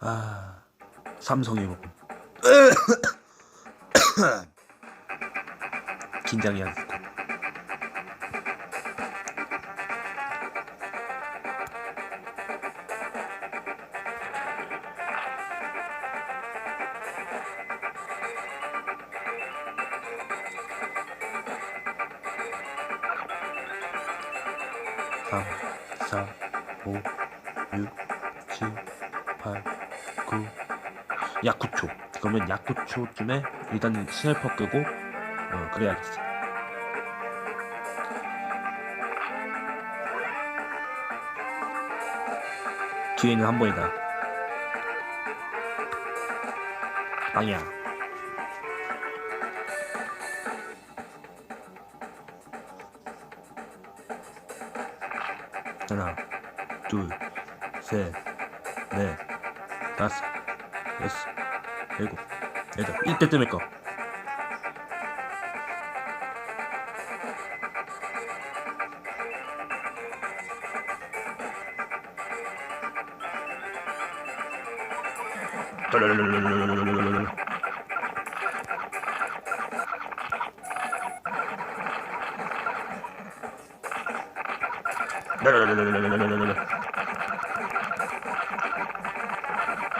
아 삼성이 뭐 긴장이 안 됐고 삼, 사, 오, 육, 칠, 팔, 구. 약 9초. 그러면 약 9초쯤에 일단 스나이퍼 끄고 어 그래야겠어. 뒤에는 한 번이다. 방이야. 하나, 둘, 셋, 넷, 다섯, 여섯, 일곱, 여덟. 이때 때문에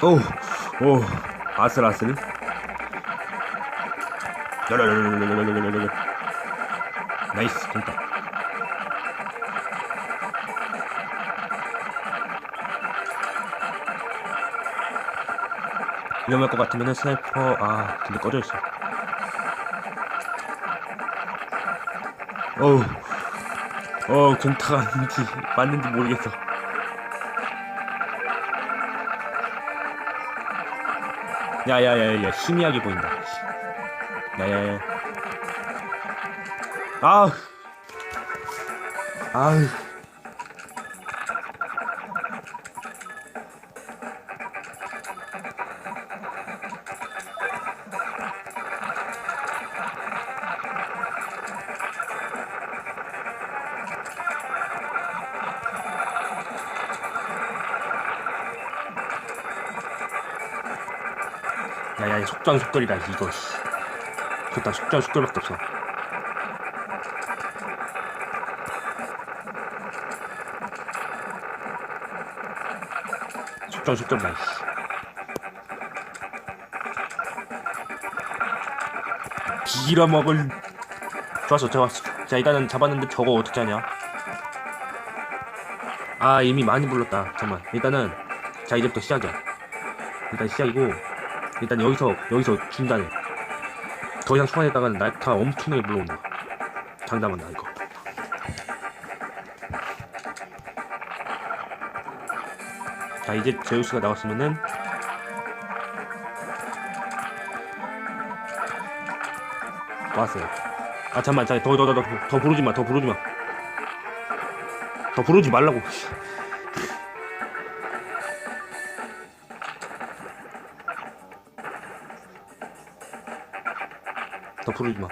거. 오, 오, 아슬아슬. 나이스, 됐다. 위험할 것 같으면은 스나이퍼, 아, 근데 꺼져 있어. 어우, 어, 공타가 아닌지, 맞는지 모르겠어. 야야야야 희미하게 보인다. 야야야. 아우 아우 야야 속전 속결이다 이거 씨. 좋다 속전 속결밖에 없어. 속전 속결다 씨. 빌어먹을. 좋았어 좋았어. 자 일단은 잡았는데 저거 어떻게 하냐? 아 이미 많이 불렀다 잠깐만 일단은 자 이제부터 시작이야. 일단 시작이고 일단 여기서 여기서 중단해. 더 이상 초반에다가는 날타 엄청나게 불러온다. 장담한다 이거. 자 이제 제우스가 나왔으면은 왔어요. 아 잠만 자더더 더더 더 부르지 마 더 부르지 마 더 부르지 말라고 더 부르지 마.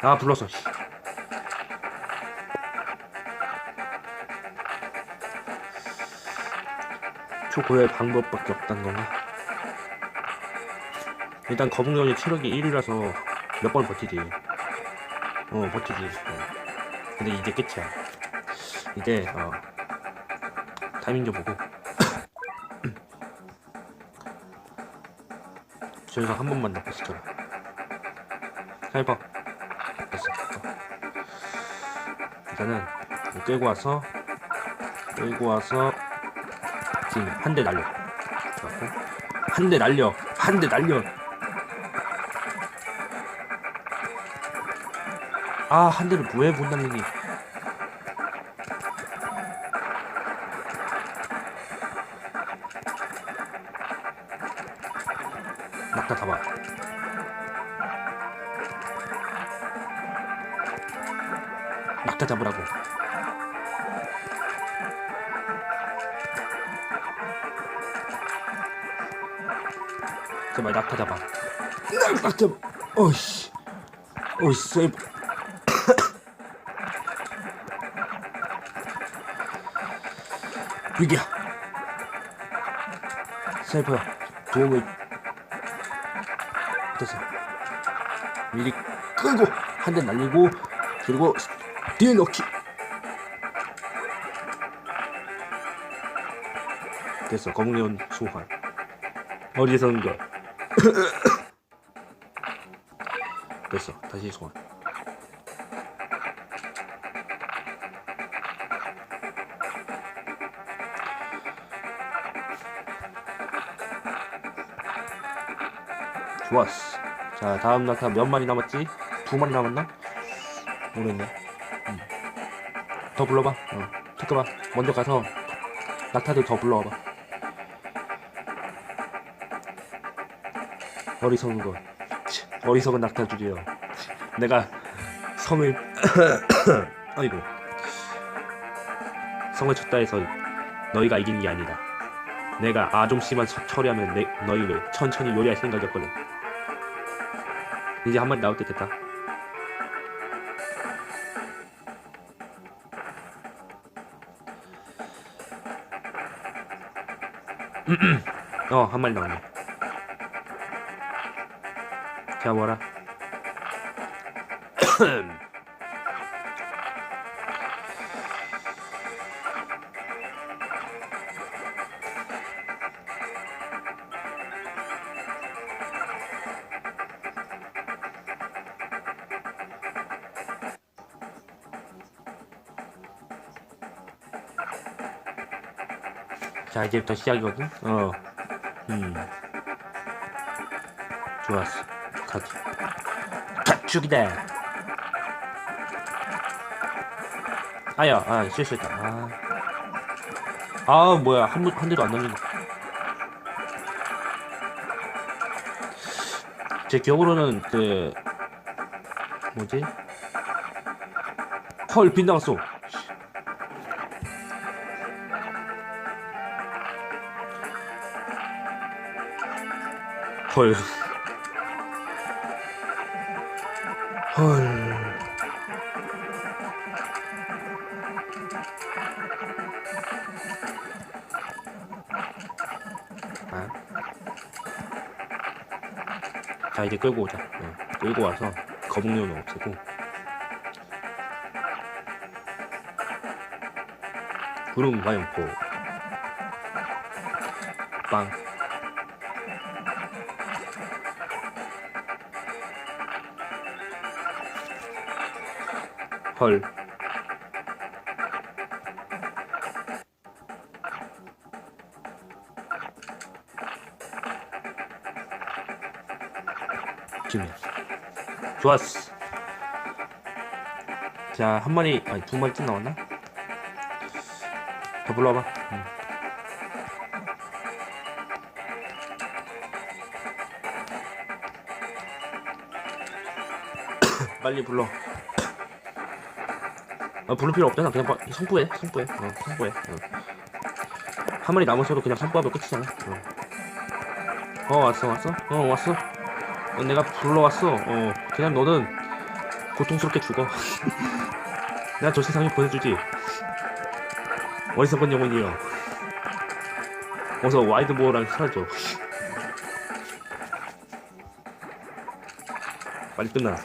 아 불렀어. 씨. 초고의 방법밖에 없단 건가? 일단 거북년이 체력이 1이라서 몇 번 버티지. 어 버티지. 어. 근데 이제 끝이야. 이제 어 타이밍 좀 보고. 저희가 한 번만 남았었잖아. 해봐. 됐어. 일단은 이거 끌고 와서 끌고 와서 지금 한 대 날려. 한 대 날려. 한 대 날려. 아, 한 대를 왜못 날리니? 막다 잡아. 막다 잡으라고. 제발 낙타 잡아. 낙타 잡아. 어이씨. 어이씨, 세이브. 위기야. 스나이퍼야 도움을 됐어 미리 끄고 한 대 날리고 그리고 뒤에 넣기 됐어 검은레온 소환 온거 됐어 다시 소환 좋았어 자 다음 낙타 몇 마리 남았지? 두 마리 남았나? 모르겠네 음. 더 불러봐. 어. 잠깐만. 먼저 가서 낙타들 더 불러와봐. 어리석은 거. 치, 어리석은 낙타 주제요 내가 성을 아이고. 성을 쳤다 해서 너희가 이기는 게 아니다. 내가 아좀씨만 처- 처리하면 내, 너희를 천천히 요리할 생각이었거든. 이제 한 마리 나올 때 됐다 어 한 마리 나왔네. 자 뭐라 자 이제부터 시작이거든? 어. 음. 좋았어. 가지 가축이다. 아야 아 실수했다. 아, 아 뭐야. 한, 번- 한 대도 안 날린다 제 기억으로는 그 뭐지? 헐 빗나갔어 헐. 헐. 아. 자 이제 끌고 오자. 어, 끌고 와서 거북이는 없애고. 구름 화염포. 빵. 헐. 지금 좋았어. 자, 한 마리, 아니, 두 마리 쯤 나왔나? 더 불러봐. 응. 빨리 불러. 아, 부를 필요 없잖아. 그냥 바, 성부해, 성부해, 어, 성부해. 어. 한 마리 남았어도 그냥 성부하면 끝이잖아. 어. 어, 왔어, 왔어? 어, 왔어. 어, 내가 불러왔어. 어, 그냥 너는 고통스럽게 죽어. 내가 저 세상에 보내주지. 어리석은 영혼이여. 어서 와이드모어랑 사라져. 빨리 끝나.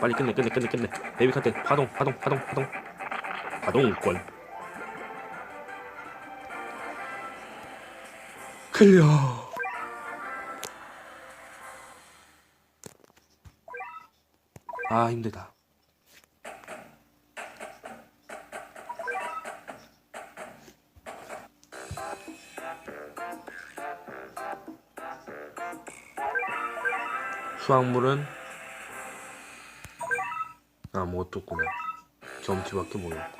빨리 끝내, 끝내, 끝내, 끝내. 베이비 카트 파동, 파동, 파동, 파동. 파동권. 클리어. 아 힘들다. 수확물은 아무것도 없구나. 점치밖에 모르겠고.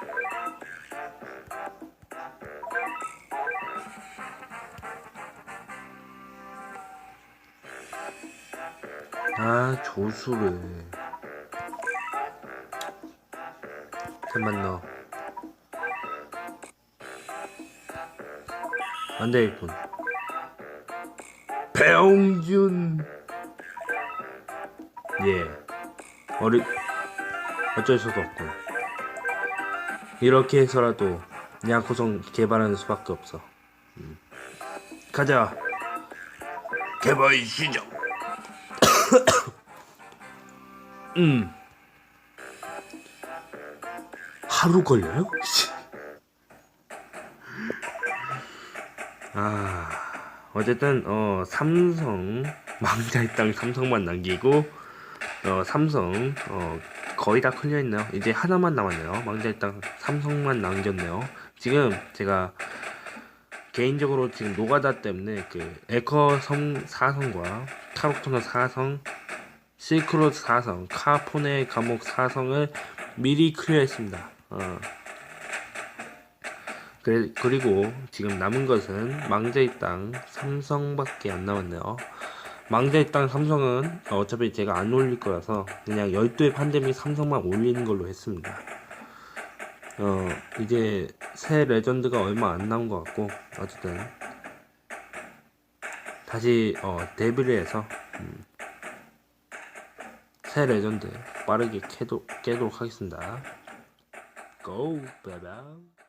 아 조수를. 템만 넣어. 안되겠군 배용준. 예. 어리 어쩔 수가 없군. 이렇게 해서라도 양코성 개발하는 수밖에 없어. 음. 가자. 개발 시작. 음. 하루 걸려요? 씨. 아 어쨌든 어 삼성 망자의 땅 삼성만 남기고 어 삼성 어 거의 다 클리어 했네요 이제 하나만 남았네요 망자의 땅 삼성만 남겼네요 지금 제가 개인적으로 지금 노가다 때문에 그 에커 성 4성과 타로토너 4성 실크로드 4성 카포네 감옥 4성을 미리 클리어했습니다 어. 그래, 그리고 지금 남은 것은 망자의 땅 삼성밖에 안 남았네요. 망자의 땅 삼성은 어차피 제가 안 올릴 거라서 그냥 12의 판데믹 삼성만 올리는 걸로 했습니다. 어, 이제 새 레전드가 얼마 안 남은 것 같고, 어쨌든. 다시, 어, 데뷔를 해서, 음, 새 레전드 빠르게 깨도, 깨도록 하겠습니다. 고! 바이바이.